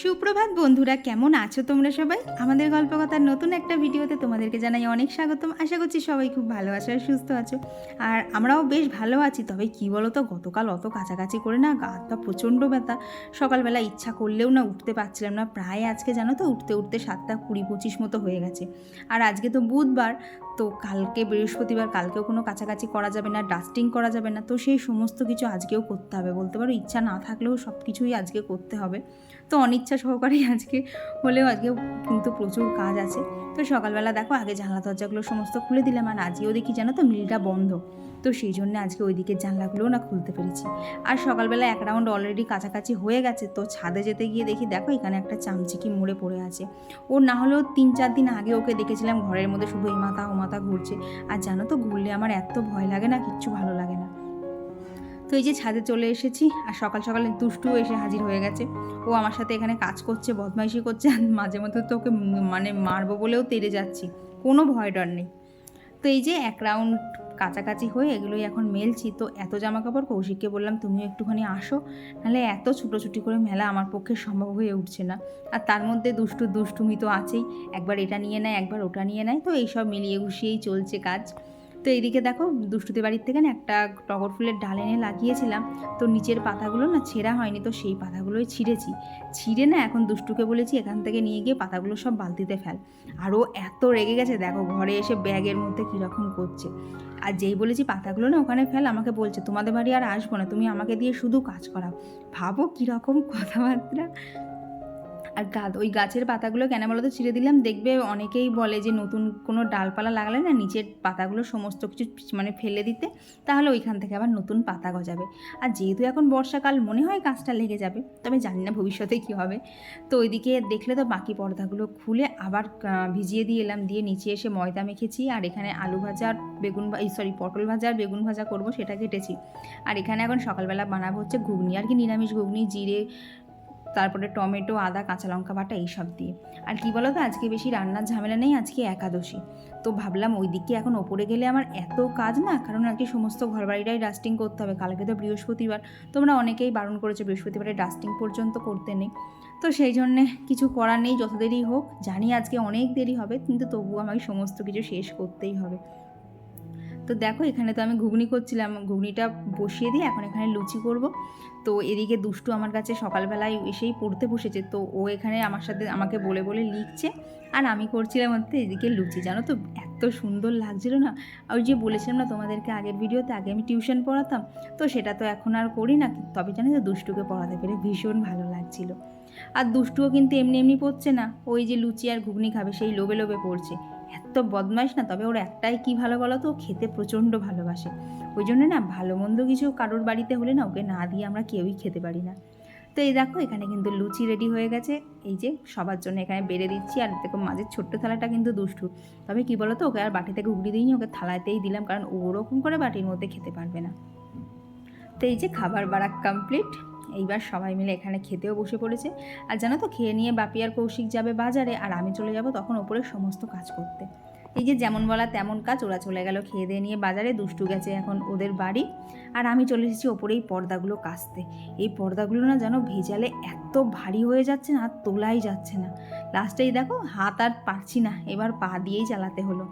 সুপ্রভাত বন্ধুরা, কেমন আছো তোমরা সবাই? আমাদের গল্প কথার নতুন একটা ভিডিওতে তোমাদেরকে জানাই অনেক স্বাগতম। আশা করছি সবাই খুব ভালো আছো আর সুস্থ আছো। আর আমরাও বেশ ভালো আছি, তবে কি বলো তো গতকাল অত কাছাকাছি করে না গা প্রচণ্ড ব্যথা। সকালবেলা ইচ্ছা করলেও না উঠতে পারছিলাম না। প্রায় আজকে জানো তো, উঠতে উঠতে সাতটা কুড়ি পঁচিশ মতো হয়ে গেছে। আর আজকে তো বুধবার তো কালকে বৃহস্পতিবার, কালকেও কোনো কাছাকাছি করা যাবে না ডাস্টিং করা যাবে না, তো সেই সমস্ত কিছু আজকেও করতে হবে। বলতে পারো, ইচ্ছা না থাকলেও সব কিছুই আজকে করতে হবে। তো অনিচ্ছা সহকারেই আজকে হলেও আজকে কিন্তু প্রচুর কাজ আছে। তো সকালবেলা দেখো, আগে জানলা দরজাগুলো সমস্ত খুলে দিলাম আর আজকেও দেখি জানো তো, মিলটা বন্ধ। তো সেই জন্য আজকে ওই দিকের জানলাগুলোও না খুলতে পেরেছি। আর সকালবেলা এক রাউন্ড অলরেডি কাছাকাছি হয়ে গেছে, তো ছাদে যেতে গিয়ে দেখি, দেখো এখানে একটা চামচিকি মরে পড়ে আছে। ও না হলেও তিন চার দিন আগে ওকে দেখেছিলাম, ঘরের মধ্যে শুধু এই মাথা ও মাথা ঘুরছে। আর জানো তো, ঘুরলে আমার এত ভয় লাগে না, কিচ্ছু ভালো লাগে না। তো এই যে ছাদে চলে এসেছি, আর সকাল সকালে দুষ্টুও এসে হাজির হয়ে গেছে। ও আমার সাথে এখানে কাজ করছে, বদমাইশি করছে, আর মাঝে মধ্যে তো ওকে মানে মারবো বলেও তেড়ে যাচ্ছি। কোনো ভয় ডর নেই। তো এই যে এক রাউন্ড কাছাকাছি হয়ে এগুলোই এখন মেলছি। তো এত জামা কাপড় কৌশিককে বললাম, তুমিও একটুখানি আসো, নাহলে এত ছুটোছুটি করে মেলা আমার পক্ষে সম্ভব হয়ে উঠছে না। আর তার মধ্যে দুষ্টু দুষ্টুমি তো আছেই, একবার এটা নিয়ে নেয়, একবার ওটা নিয়ে নেয়, তো এইসব মিলিয়ে গুছিয়েই চলছে কাজ। তো এইদিকে দেখো দুষ্টুতে বাড়ির থেকে না একটা টগর ফুলের ডাল এনে লাগিয়েছিলাম। তো নিচের পাতাগুলো না ছেঁড়া হয়নি, তো সেই পাতাগুলোই ছিঁড়েছি। ছিঁড়ে না এখন দুষ্টুকে বলেছি, এখান থেকে নিয়ে গিয়ে পাতাগুলো সব বালতিতে ফেল। আর ও এত রেগে গেছে, দেখো ঘরে এসে ব্যাগের মধ্যে কীরকম করছে। আর যেই বলেছি পাতাগুলো না ওখানে ফেল, আমাকে বলছে, তোমাদের বাড়ি আর আসব না, তুমি আমাকে দিয়ে শুধু কাজ করাও। ভাবো কীরকম কথাবার্তা। আর ওই গাছের পাতাগুলো কেন বলো তো ছিঁড়ে দিলাম? দেখবে অনেকেই বলে যে, নতুন কোনো ডালপালা লাগালে না নিচের পাতাগুলো সমস্ত কিছু মানে ফেলে দিতে, তাহলে ওইখান থেকে আবার নতুন পাতা গজাবে। আর যেহেতু এখন বর্ষাকাল, মনে হয় গাছটা লেগে যাবে, তবে জানি না ভবিষ্যতে কী হবে। তো ওইদিকে দেখলে তো বাকি পর্দাগুলো খুলে আবার ভিজিয়ে দিয়ে এলাম, দিয়ে নিচে এসে ময়দা মেখেছি, আর এখানে আলু ভাজা বেগুন সরি, পটল ভাজা আর বেগুন ভাজা করব সেটা কেটেছি। আর এখানে এখন সকালবেলা বানাবো হচ্ছে ঘুগনি, আর কি নিরামিষ ঘুগনি, জিরে তারপরে টমেটো, আদা, কাঁচা লঙ্কা বাটা এইসব দিয়ে। আর কি বলো তো আজকে বেশি রান্নার ঝামেলা নেই, আজকে একাদশী। তো ভাবলাম ওই দিকে এখন ওপরে গেলে আমার এত কাজ না, কারণ আর কি সমস্ত ঘরবাড়িটাই ডাস্টিং করতে হবে। কালকে তো বৃহস্পতিবার, তোমরা অনেকেই বারণ করেছ বৃহস্পতিবারে ডাস্টিং পর্যন্ত করতে নেই। তো সেই জন্যে কিছু করার নেই, যত দেরি হোক। জানি আজকে অনেক দেরি হবে, কিন্তু তবুও আমাকে সমস্ত কিছু শেষ করতেই হবে। তো দেখো, এখানে তো আমি ঘুগনি করছিলাম। ঘুগনিটা বসিয়ে দিয়ে এখন এখানে লুচি করব। তো এদিকে দুষ্টু আমার কাছে সকালবেলায় এসেই পড়তে বসেছে। তো ও এখানে আমার সাথে আমাকে বলে বলে লিখছে। আর আমি করছিলাম হচ্ছে এদিকে লুচি। জানো তো, এত সুন্দর লাগছিল না? ওই যে বলেছিলাম না তোমাদেরকে আগের ভিডিওতে, আগে আমি টিউশন পড়াতাম। তো সেটা তো এখন আর করি না। তবে জানি তো, দুষ্টুকে পড়াতে পেরে ভীষণ ভালো লাগছিল। আর দুষ্টুও কিন্তু এমনি এমনি পড়ছে না। ওই যে লুচি আর ঘুগনি খাবে, সেই লোভে লোভে পড়ছে। এত বদমাইশ না, তবে ওর একটাই কি ভালো বলো তো ও খেতে প্রচণ্ড ভালোবাসে। ওই জন্য না, ভালো মন্দ কিছু কারোর বাড়িতে হলে না, ওকে না দিয়ে আমরা কেউই খেতে পারি না। তো এই দেখো, এখানে কিন্তু লুচি রেডি হয়ে গেছে। এই যে, সবার জন্য এখানে বেড়ে দিচ্ছি, আর দেখো মাঝের ছোট্ট থালাটা কিন্তু দুষ্টু। তবে কি বলো তো ওকে আর বাটি থেকে উগড়ি দিইনি, ওকে থালাতেই দিলাম, কারণ ওরকম করে বাটির মধ্যে খেতে পারবে না। তো এই যে, খাবার বাড়া কমপ্লিট এইবার সবাই মিলে এখানে খেতেও বসে পড়েছে। আর জানো তো, খেয়ে নিয়ে বাপি আর কৌশিক যাবে বাজারে, আর আমি চলে যাব তখন ওপরে সমস্ত কাজ করতে। এই যে যেমন বলা তেমন কাজ, ওরা চলে গেল খেয়ে দিয়ে নিয়ে বাজারে, দুষ্টু গেছে এখন ওদের বাড়ি। আর আমি চলে এসেছি ওপরে এই পর্দাগুলো কাচতে। এই পর্দাগুলো না যেন ভেজালে এত ভারী হয়ে যাচ্ছে না, আর তোলাই যাচ্ছে না। লাস্টেই দেখো, হাত আর পারছি না, এবার পা দিয়েই চালাতে হলো।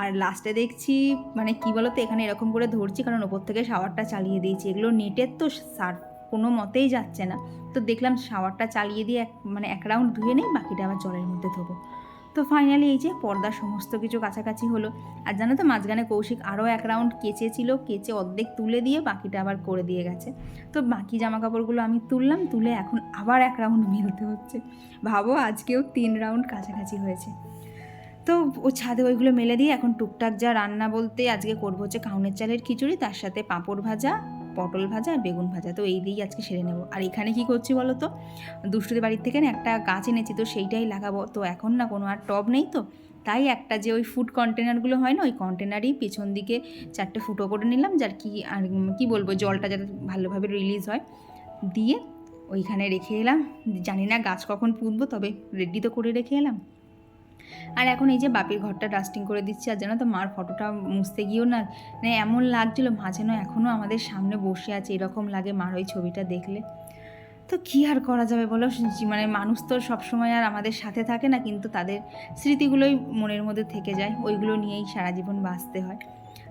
আর লাস্টে দেখছি মানে কি বলো তো এখানে এরকম করে ধরছি, কারণ ওপর থেকে শাওয়ারটা চালিয়ে দিয়েছি। এগুলো নেটের তো সার্ফ। কোনো মতেই যাচ্ছে না। তো দেখলাম শাওয়ারটা চালিয়ে দিয়ে এক মানে এক রাউন্ড ধুয়ে নেই, বাকিটা আবার জলের মধ্যে ধোবো। তো ফাইনালি এই যে পর্দার সমস্ত কিছু কাছাকাছি হলো। আর জানো তো মাঝখানে কৌশিক আরও এক রাউন্ড কেচেছিল, কেচে অর্ধেক তুলে দিয়ে বাকিটা আবার করে দিয়ে গেছে। তো বাকি জামা কাপড়গুলো আমি তুললাম, তুলে এখন আবার এক রাউন্ড মেলতে হচ্ছে। ভাবো আজকেও তিন রাউন্ড কাছাকাছি হয়েছে। তো ও ছাদে ওইগুলো মেলে দিয়ে এখন টুকটাক যা রান্না বলতে আজকে করব হচ্ছে কাউনের চালের খিচুড়ি, তার সাথে পাঁপড় ভাজা পটল ভাজা আর বেগুন ভাজা। তো এই দিয়েই আজকে সেরে নেব। আর এখানে কি করছি বলো তো? দুষ্টুদের বাড়ির থেকে না একটা গাছ এনেছি, তো সেইটাই লাগাবো। তো এখন না কোনো আর টব নেই তো। তাই একটা যে ওই ফুড কন্টেনারগুলো হয় না, ওই কন্টেনারই পেছন দিকে চারটে ফুটো করে নিলাম, যার কি আর কি বলব, জলটা যাতে ভালোভাবে রিলিজ হয়। দিয়ে ওইখানে রেখে এলাম। জানি না গাছ কখন পুঁতবো, তবে রেডি তো করে রেখে এলাম। আর এখন এই যে বাপির ঘরটা ডাস্টিং করে দিচ্ছি, আর জানো তো মার ফটোটা মুছতে গিয়েও না মানে এমন লাগছিল, মা যেন এখনও আমাদের সামনে বসে আছে, এরকম লাগে মার ওই ছবিটা দেখলে। তো কী আর করা যাবে বলো? মানে মানুষ তো সবসময় আর আমাদের সাথে থাকে না, কিন্তু তাদের স্মৃতিগুলোই মনের মধ্যে থেকে যায়, ওইগুলো নিয়েই সারা জীবন বাঁচতে হয়।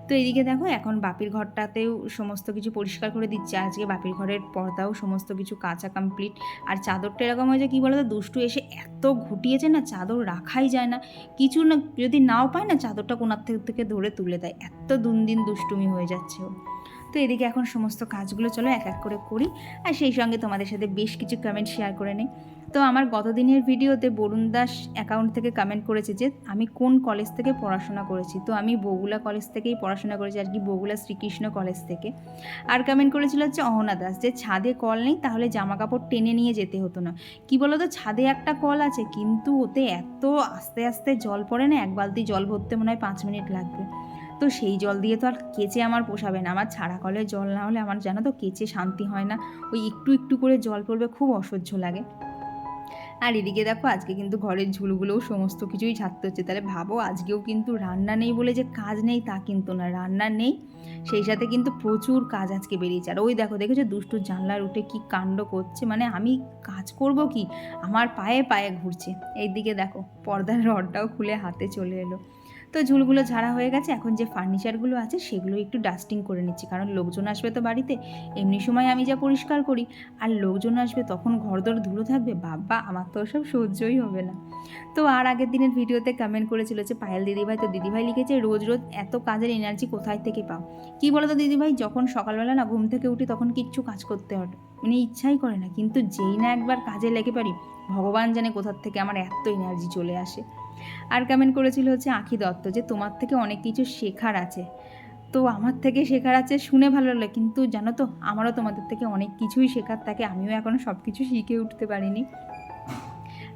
তো এদিকে দেখো, এখন বাপির ঘরটাতেও সমস্ত কিছু পরিষ্কার করে দিচ্ছে। আজকে বাপির ঘরের পর্দাও সমস্ত কিছু কাঁচা কমপ্লিট আর চাদরটা এরকম হয়েছে, কী বলো তো দুষ্টু এসে এত ঘুটিয়েছে না, চাদর রাখাই যায় না। কিছু না, যদি নাও পায় না, চাদরটা কোনার থেকে থেকে ধরে তুলে দেয়। এত দিন দিন দুষ্টুমি হয়ে যাচ্ছে তো এদিকে এখন সমস্ত কাজগুলো চলো, এক এক করে করি। আর সেই সঙ্গে তোমাদের সাথে বেশ কিছু কমেন্ট শেয়ার করে নিই। তো আমার গতদিনের ভিডিওতে বরুণ দাস অ্যাকাউন্ট থেকে কমেন্ট করেছে যে, আমি কোন কলেজ থেকে পড়াশোনা করেছি? তো আমি বগুলা কলেজ থেকেই পড়াশোনা করেছি আর কি বগুলা শ্রীকৃষ্ণ কলেজ থেকে। আর কমেন্ট করেছিল হচ্ছে অহনা দাস যে, ছাদে কল নেই, তাহলে জামা কাপড় টেনে নিয়ে যেতে হতো না। কি বলো তো ছাদে একটা কল আছে, কিন্তু ওতে এত আস্তে আস্তে জল পড়ে না, এক বালতি জল ভরতে মনে হয় পাঁচ মিনিট লাগবে। তো সেই জল দিয়ে তো আর কেচে আমার পোষাবে না, আমার ছাড়া কলের জল না হলে আমার জানো তো কেচে শান্তি হয় না। ওই একটু একটু করে জল পড়বে, খুব অসহ্য লাগে। আর এদিকে দেখো, আজকে কিন্তু ঘরের ঝুলগুলোও সমস্ত কিছুই ছাড়তে হচ্ছে। তাহলে ভাবো, আজকেও কিন্তু রান্না নেই বলে যে কাজ নেই, তা কিন্তু না। রান্না নেই, সেই সাথে কিন্তু প্রচুর কাজ আজকে বেরিয়েছে। আর ওই দেখো, দেখেছ দুষ্টু জানলার উঠে কি কাণ্ড করছে? মানে আমি কাজ করব কি? আমার পায়ে পায়ে ঘুরছে। এইদিকে দেখো, পর্দার রডটাও খুলে হাতে চলে এলো। তো ঝুলগুলো ঝাড়া হয়ে গেছে। এখন যে ফার্নিচারগুলো আছে, সেগুলো একটু ডাস্টিং করে নিচ্ছি। কারণ লোকজন আসবে তো বাড়িতে, এমনি সময় আমি যা পরিষ্কার করি। আর লোকজন আসবে তখন ঘরদোর ধুলো থাকবে, বাবা, আমার তো ওসব সহ্যই হবে না। তো আর আগের দিনের ভিডিওতে কমেন্ট করেছিল যে, পায়েল দিদিভাই তো দিদিভাই লিখেছে, রোজ রোজ এত কাজের এনার্জি কোথায় থেকে পাও? কী বলো তো দিদিভাই, যখন সকালবেলা না ঘুম থেকে উঠি তখন কিচ্ছু কাজ করতে হয় মানে ইচ্ছাই করে না। কিন্তু যেই না একবার কাজে লেগে পারি ভগবান জানে কোথার থেকে আমার এত এনার্জি চলে আসে। আর কমেন্ট করেছিল হচ্ছে, আঁখি দত্ত, যে তোমার থেকে অনেক কিছু শেখার আছে। তো আমার থেকে শেখার আছে শুনে ভালো লাগল। কিন্তু জানো তো, আমারও তোমাদের থেকে অনেক কিছুই শেখার থাকে। আমিও এখনও সব কিছু শিখে উঠতে পারিনি।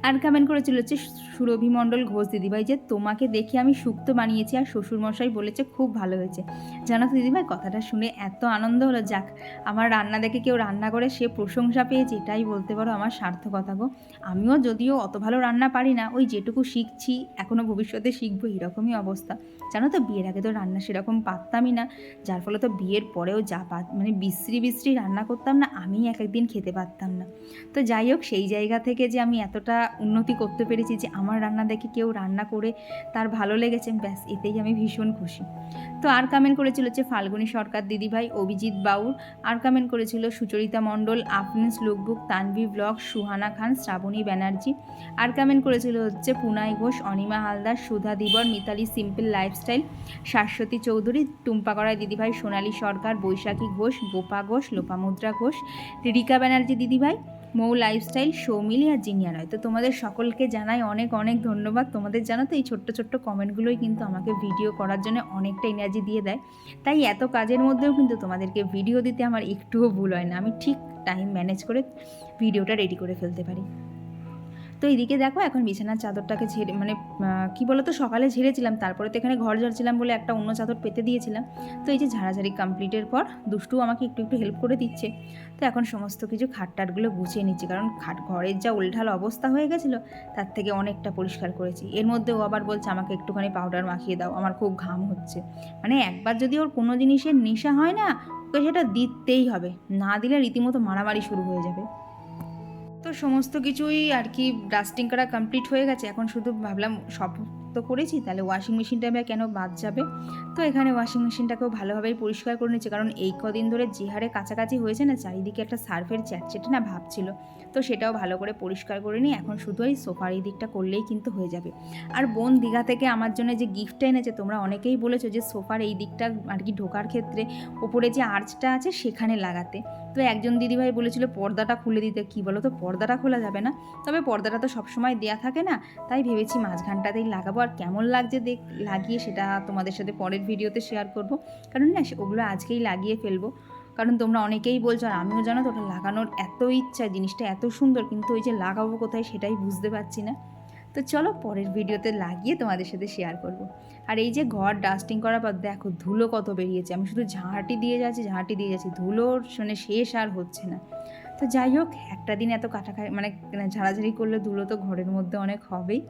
আর কমেন্ট করেছিল হচ্ছে সুরভি মণ্ডল ঘোষ দিদিভাই, যে তোমাকে দেখে আমি সুক্ত বানিয়েছি আর শ্বশুরমশাই বলেছে খুব ভালো হয়েছে। জানো তো দিদিভাই, কথাটা শুনে এত আনন্দ হলো। যাক, আমার রান্না দেখে কেউ রান্না করে সে প্রশংসা পেয়েছে, এটাই বলতে পারো আমার সার্থকতা গো। আমিও যদিও অত ভালো রান্না পারি না, ওই যেটুকু শিখছি এখনও ভবিষ্যতে শিখব, এরকমই অবস্থা। জানো তো, বিয়ের আগে তো রান্না সেরকম পারতামই না, যার ফলে তো বিয়ের পরেও যা পাত মানে বিশ্রী বিশ্রী রান্না করতাম না আমি এক একদিন খেতে পারতাম না। তো যাই হোক, সেই জায়গা থেকে যে আমি এতটা উন্নতি করতে পেরেছি যে আমার রান্না দেখে কেউ রান্না করে তার ভালো লেগেছে, ব্যাস, এতেই আমি ভীষণ খুশি। তো আর কামেন্ট করেছিল হচ্ছে ফাল্গুনী সরকার দিদিভাই, অভিজিৎ বাউর আর কামেন্ট করেছিল সুচরিতা মণ্ডল, আফনিস লুকবুক, তানভি ব্লগ, সুহানা খান, শ্রাবণী ব্যানার্জি। আর কামেন্ট করেছিল হচ্ছে পুনাই ঘোষ, অনিমা হালদার, সুধা দিবর, মিতালি সিম্পল লাইফস্টাইল, শাশ্বতী চৌধুরী, টুম্পা করাই দিদিভাই, সোনালী সরকার, বৈশাখী ঘোষ, গোপা ঘোষ, লোপামুদ্রা ঘোষ রিকা ব্যানার্জি দিদিভাই মৌ লাইফস্টাইল সৌমিলি আর জিনিয়া নয়। তো তোমাদের সকলকে জানাই অনেক অনেক ধন্যবাদ। তোমাদের জানো তো এই ছোট্ট ছোট্ট কমেন্টগুলোই কিন্তু আমাকে ভিডিও করার জন্য অনেকটা এনার্জি দিয়ে দেয়। তাই এত কাজের মধ্যেও কিন্তু তোমাদেরকে ভিডিও দিতে আমার একটুও ভুল হয় না। আমি ঠিক টাইম ম্যানেজ করে ভিডিওটা রেডি করে ফেলতে পারি। তো এইদিকে দেখো এখন বিছানার চাদরটাকে ঝেড়ে মানে কি বলতো, সকালে ঝেড়েছিলাম। তারপরে তো এখানে ঘর ঝাড়ছিলাম বলে একটা অন্য চাদর পেতে দিয়েছিলাম। তো এই যে ঝাড়াঝাড়ি কমপ্লিটের পর দুষ্টু আমাকে একটু একটু হেল্প করে দিচ্ছে। তো এখন সমস্ত কিছু খাটটাটগুলো গুছিয়ে নিচ্ছি। কারণ খাট, ঘরের যা উল্টাল অবস্থা হয়ে গেছিল, তার থেকে অনেকটা পরিষ্কার করেছি। এর মধ্যে ও আবার বলছে, আমাকে একটুখানি পাউডার মাখিয়ে দাও। আমার খুব ঘাম হচ্ছে। মানে একবার যদি ওর কোনো জিনিসের নেশা হয় না, ওকে সেটা দিতেই হবে। না দিলে রীতিমতো মারামারি শুরু হয়ে যাবে। তো সমস্ত কিছুই আর কি ডাস্টিং করা কমপ্লিট হয়ে গেছে। এখন শুধু ভাবলাম সব তো করেছি, তাহলে ওয়াশিং মেশিনটা আমি কেন বাদ যাবে? তো এখানে ওয়াশিং মেশিনটাকেও ভালোভাবেই পরিষ্কার করে নিচ্ছি কারণ এই কদিন ধরে যে হারে কাছাকাছি হয়েছে না, চারিদিকে একটা সার্ফের চ্যাটচেটে না ভাবছিল। তো সেটাও ভালো করে পরিষ্কার করে নিই এখন শুধু এই সোফার এই দিকটা করলেই কিন্তু হয়ে যাবে। আর বোন দীঘা থেকে আমার জন্য যে গিফটটা এনেছে, তোমরা অনেকেই বলেছ যে সোফার এই দিকটা আর কি ঢোকার ক্ষেত্রে ওপরে যে আর্চটা আছে, সেখানে লাগাতে। তো একজন দিদিভাই বলেছিল, পর্দাটা খুলে দিতে। কি বলো তো, পর্দাটা খোলা যাবে না। তবে পর্দাটা তো সবসময় দেয়া থাকে না, তাই ভেবেছি মাঝখানটাতেই লাগাবো। আর কেমন লাগছে দেখ, লাগিয়ে সেটা তোমাদের সাথে পরের ভিডিওতে শেয়ার করব। কারণ না ওগুলো আজকেই লাগিয়ে ফেলব। কারণ তোমরা অনেকেই বলছো, আর আমিও জানো তো, ওটা লাগানোর এত ইচ্ছা, জিনিসটা এত সুন্দর, কিন্তু ওই যে লাগাবো কোথায় সেটাই বুঝতে পারছি না। তো চলো পরের ভিডিওতে লাগিয়ে তোমাদের সাথে শেয়ার করব। আর এই যে ঘর ডাস্টিং করার পর দেখো ধুলো কত বেরিয়েছে। আমি শুধু ঝাঁটি দিয়ে যাচ্ছি, ঝাঁটি দিয়ে যাচ্ছি। ধুলোর শুনে শেষ আর হচ্ছে না। তো যাই হোক, একটা দিন এত কাটা মানে ঝাড়াঝাড়ি করলে ধুলো তো ঘরের মধ্যে অনেক হবেই।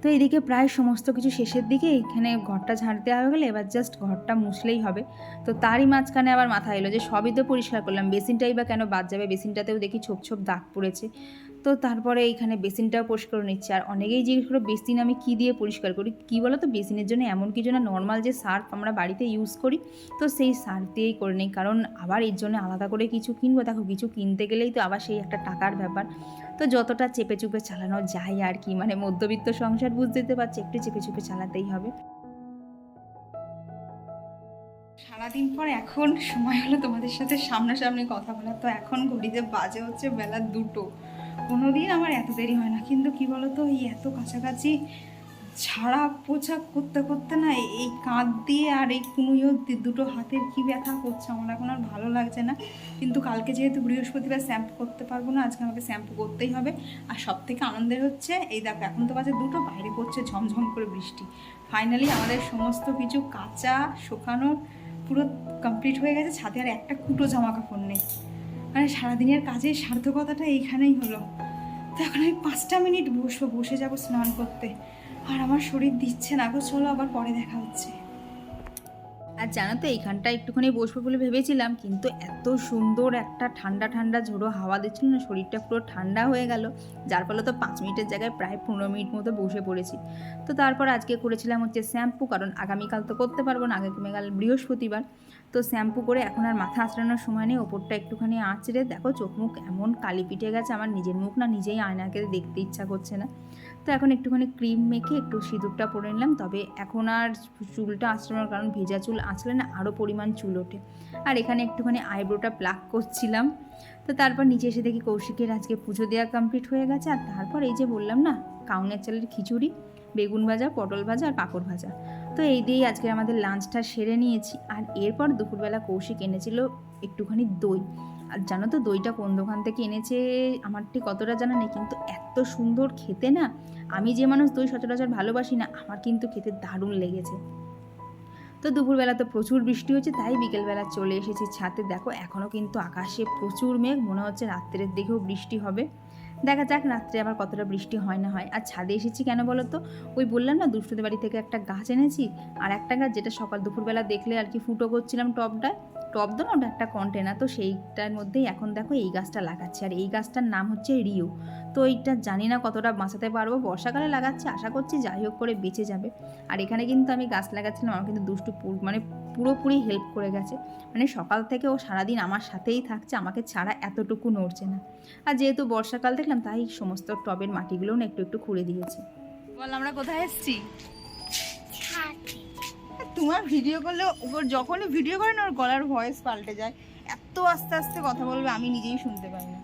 তো এইদিকে প্রায় সমস্ত কিছু শেষের দিকে এখানে ঘরটা ঝাড় দেওয়া হয়ে গেলে এবার জাস্ট ঘরটা মুছলেই হবে। তো তারই মাঝখানে আবার মাথা এলো যে সবই তো পরিষ্কার করলাম। বেসিনটাই বা কেন বাদ যাবে? বেসিনটাতেও দেখি ছোপ ছোপ দাগ পড়েছে। তো তারপরে এইখানে বেসিনটাও পরিষ্কার করে নিচ্ছে। আর অনেকেই জিজ্ঞেস করো, বেসিন আমি কী দিয়ে পরিষ্কার করি? কী বলো তো বেসিনের জন্য এমন কিছু না নর্মাল যে সার্ফ আমরা বাড়িতে ইউজ করি, তো সেই সার্ফ দিয়েই করে নিই। কারণ আবার এর জন্য আলাদা করে কিছু কিনবো। দেখো, কিছু কিনতে গেলেই তো আবার সেই একটা টাকার ব্যাপার। তো যতটা চেপে চুপে চালানো যায় আর কি। মানে মধ্যবিত্ত সংসার বুঝতে পারছি, একটু চেপে চুপে চালাতেই হবে। সারাদিন পর এখন সময় হলো তোমাদের সাথে সামনাসামনি কথা বলা তো এখন ঘড়িতে বাজে হচ্ছে বেলা দুটো। কোনো দিন আমার এত দেরি হয় না। কিন্তু কি বলতো, এই এত কাছাকাছি ছাড়া পোছা করতে করতে না এই কাঁধ দিয়ে আর এই কুনুই অব্দি দুটো হাতের কি ব্যথা করছে আমার এখন আর ভালো লাগছে না। কিন্তু কালকে যেহেতু বৃহস্পতিবার শ্যাম্পু করতে পারব না, আজকে আমাকে শ্যাম্পু করতেই হবে। আর সব থেকে আনন্দের হচ্ছে, এই দেখো, এখন তো বাজে দুটো, বাইরে পড়ছে ঝমঝম করে বৃষ্টি। ফাইনালি আমাদের সমস্ত কিছু কাঁচা, শুকানোর পুরো কমপ্লিট হয়ে গেছে, ছাদে আর একটা কুটো জামা কাপড় নেই। মানে সারাদিনের কাজের সার্থকতাটা এইখানেই হলো। তো এখন আমি পাঁচটা মিনিট বসবো, বসে যাব স্নান করতে। আর আমার শরীর দিচ্ছে না গো, চলো আবার পরে দেখা হচ্ছে। আর জানো তো এইখানটা একটুখানি বসবো বলে ভেবেছিলাম, কিন্তু এত সুন্দর একটা ঠান্ডা ঠান্ডা ঝোড়ো হাওয়া দিচ্ছিল না, শরীরটা পুরো ঠান্ডা হয়ে গেল। যার ফলে তো পাঁচ মিনিটের জায়গায় প্রায় পনেরো মিনিট মতো বসে পড়েছি। তো তারপর আজকে করেছিলাম হচ্ছে শ্যাম্পু, কারণ আগামীকাল তো করতে পারব না আগামীকাল বৃহস্পতিবার। তো শ্যাম্পু করে এখন আর মাথা আঁচড়ানোর সময় নেই, ওপরটা একটুখানি আঁচড়ে দেখো, চোখ মুখ এমন কালি পিটে গেছে, আমার নিজের মুখ না নিজেই আয়নাকে দেখতে ইচ্ছা করছে না। তো এখন একটুখানি ক্রিম মেখে একটু সিঁদুরটা পরে নিলাম। তবে এখন আর চুলটা আঁচড়ানোর কারণ ভেজা চুল আঁচড়ে না আরও পরিমাণ চুল ওঠে। আর এখানে একটুখানি আইব্রোটা প্লাক করছিলাম। তো তারপর নিচে এসে দেখি কৌশিকের আজকে পুজো দেওয়া কমপ্লিট হয়ে গেছে। আর তারপর এই যে বললাম না কাউনের চালের খিচুড়ি, বেগুন ভাজা, পটল ভাজা আর পাঁপড় ভাজা। তো এই দিয়েই আজকে আমাদের লাঞ্চটা সেরে নিয়েছি। আর এরপর দুপুরবেলা কৌশিক এনেছিল একটুখানি দই। আর জানো তো দইটা কোন দোকান থেকে এনেছে, আমার ঠিক কতটা জানা নেই, কিন্তু এত সুন্দর খেতে না, আমি যে মানুষ দই সচরাচর ভালোবাসি না, আমার কিন্তু খেতে দারুণ লেগেছে। তো দুপুরবেলা তো প্রচুর বৃষ্টি হচ্ছে, তাই বিকেলবেলা চলে এসেছি ছাতে দেখো এখনও কিন্তু আকাশে প্রচুর মেঘ, মনে হচ্ছে রাত্রের দিকেও বৃষ্টি হবে। দেখা যাক রাত্রে আবার কতটা বৃষ্টি হয় না হয়। আর ছাদে এসেছি কেন বলো তো? ওই বললাম না, দুষ্টুদের বাড়ি থেকে একটা গাছ এনেছি, আর একটা গাছ যেটা সকাল দুপুরবেলা দেখলে আর কি ফুটো করছিলাম টবটায় টব দো না ওটা একটা কন্টেনার তো সেইটার মধ্যেই এখন দেখো এই গাছটা লাগাচ্ছে। আর এই গাছটার নাম হচ্ছে রিও। তো এইটা জানি না কতটা বাঁচাতে পারব, বর্ষাকালে লাগাচ্ছি, আশা করছি যাই হোক করে বেঁচে যাবে। আর এখানে কিন্তু আমি গাছ লাগাচ্ছিলাম, আমার কিন্তু দুষ্টু মানে পুরোপুরি হেল্প করে গেছে। মানে সকাল থেকে ও সারাদিন আমার সাথেই থাকছে, আমাকে ছাড়া এতটুকু নড়ছে না। আর যেহেতু বর্ষাকাল দেখলাম তাই সমস্ত টবের মাটিগুলোও না একটু একটু খুঁড়ে দিয়েছি। বল আমরা কোথায় এসেছি? তোমার ভিডিও করলে ওর যখনই ভিডিও করে না ওর গলার ভয়েস পাল্টে যায়। এত আস্তে আস্তে কথা বলবে আমি নিজেই শুনতে পাই না।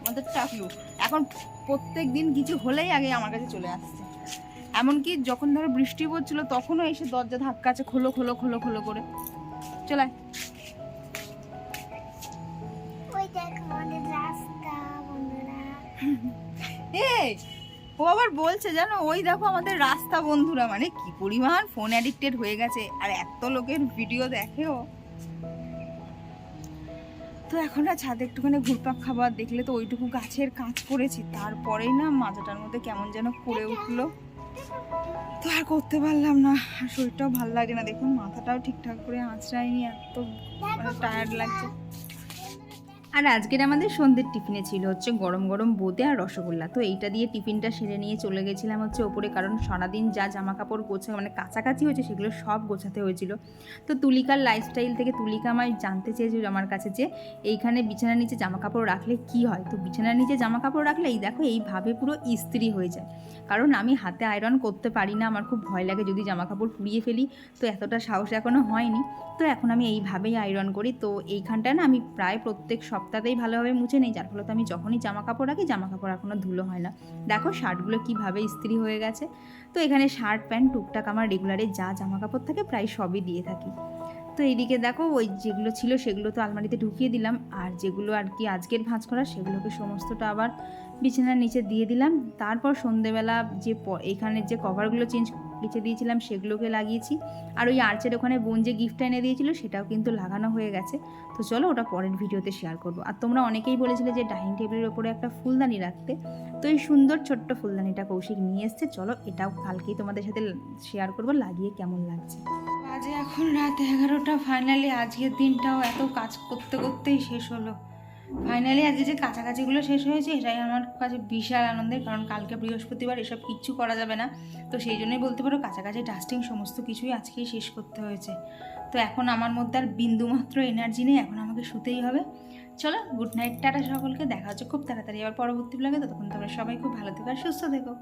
আমাদের টাকলু এখন প্রত্যেক দিন কিছু হলেই আগে আমার কাছে চলে আসছে। এমনকি যখন ধরো বৃষ্টি পড়ছিল তখনও এসে দরজা ধাক্কা আছে খোলো খোলো খোলো খোলো করে। চলে ও আবার বলছে, জানো, ওই দেখো আমাদের রাস্তা বন্ধুরা মানে কি পরিমাণ ফোন অ্যাডিক্টেড হয়ে গেছে, আর এত লোকের ভিডিও দেখেও। তো এখন না ছাদে একটুখানি ঘুরপাক খাবার দেখলে তো ওইটুকু গাছের কাজ করেছি তারপরেই না মাজাটার মধ্যে কেমন যেন করে উঠল। তো আর করতে পারলাম না, আর শরীরটাও ভালো লাগে না, দেখুন, মাথাটাও ঠিকঠাক করে আঁচড়ায়নি, এত টায়ার্ড লাগছে। আর আজকের আমাদের সন্ধ্যের টিফিনে ছিল হচ্ছে গরম গরম বোঁদে আর রসগোল্লা। তো এইটা দিয়ে টিফিনটা সেরে নিয়ে চলে গেছিলাম হচ্ছে ওপরে, কারণ সারাদিন যা জামা কাপড় গোছা মানে কাছাকাছি হয়েছে সেগুলো সব গোছাতে হয়েছিল। তো তুলিকার লাইফস্টাইল থেকে তুলিকা আমায় জানতে চেয়েছিল আমার কাছে যে, এইখানে বিছানার নিচে জামা কাপড় রাখলে কি হয়? তো বিছানার নিচে জামা কাপড় রাখলে এই দেখো এইভাবে পুরো ইস্ত্রি হয়ে যায়। কারণ আমি হাতে আয়রন করতে পারি না, আমার খুব ভয় লাগে যদি জামা কাপড় পুড়িয়ে ফেলি, তো এতটা সাহস এখনও হয়নি। তো এখন আমি এইভাবেই আয়রন করি। তো এইখানটা না আমি প্রায় প্রত্যেক সপ্তাহতেই ভালোভাবে মুছে নেই, যার ফলে তো আমি যখনই জামা কাপড় রাখি জামা কাপড় এখনও ধুলো হয় না। দেখো শার্টগুলো কীভাবে ইস্ত্রি হয়ে গেছে। তো এখানে শার্ট, প্যান্ট, টুকটাক আমার রেগুলারে যা জামা কাপড় থাকে প্রায় সবই দিয়ে থাকি। তো এইদিকে দেখো ওই যেগুলো ছিল সেগুলো তো আলমারিতে ঢুকিয়ে দিলাম। আর যেগুলো আর কি আজকের ভাঁজ করা, সেগুলোকে সমস্তটা আবার বিছানার নিচে দিয়ে দিলাম। তারপর সন্ধেবেলা যে এখানের যে কভারগুলো চেঞ্জ গেছে দিয়েছিলাম, সেগুলোকে লাগিয়েছি। আর ওই আর্চের ওখানে বোন যে গিফটটা এনে দিয়েছিল, সেটাও কিন্তু লাগানো হয়ে গেছে। তো চলো ওটা পরের ভিডিওতে শেয়ার করব। আর তোমরা অনেকেই বলেছিলে যে ডাইনিং টেবিলের ওপরে একটা ফুলদানি রাখতে। তো এই সুন্দর ছোট্ট ফুলদানিটা কৌশিক নিয়ে এসছে। চলো এটাও কালকেই তোমাদের সাথে শেয়ার করব, লাগিয়ে কেমন লাগছে। আজ এখন রাত এগারোটা ফাইনালি আজকের দিনটাও এত কাজ করতে করতেই শেষ হলো। ফাইনালি আজকে যে কাছাকাছিগুলো শেষ হয়েছে, এটাই আমার কাছে বিশাল আনন্দের, কারণ কালকে বৃহস্পতিবার এসব কিচ্ছু করা যাবে না। তো সেই জন্যই বলতে পারো, কাছাকাছি ডাস্টিং সমস্ত কিছুই আজকেই শেষ করতে হয়েছে। তো এখন আমার মধ্যে আর বিন্দুমাত্র এনার্জি নেই, এখন আমাকে শুতেই হবে। চলো গুড নাইট টাটা সকলকে, দেখা হচ্ছে খুব তাড়াতাড়ি আবার পরবর্তী ব্লগে ততক্ষণ তোমরা সবাই খুব ভালো থেকো আর সুস্থ থেকো।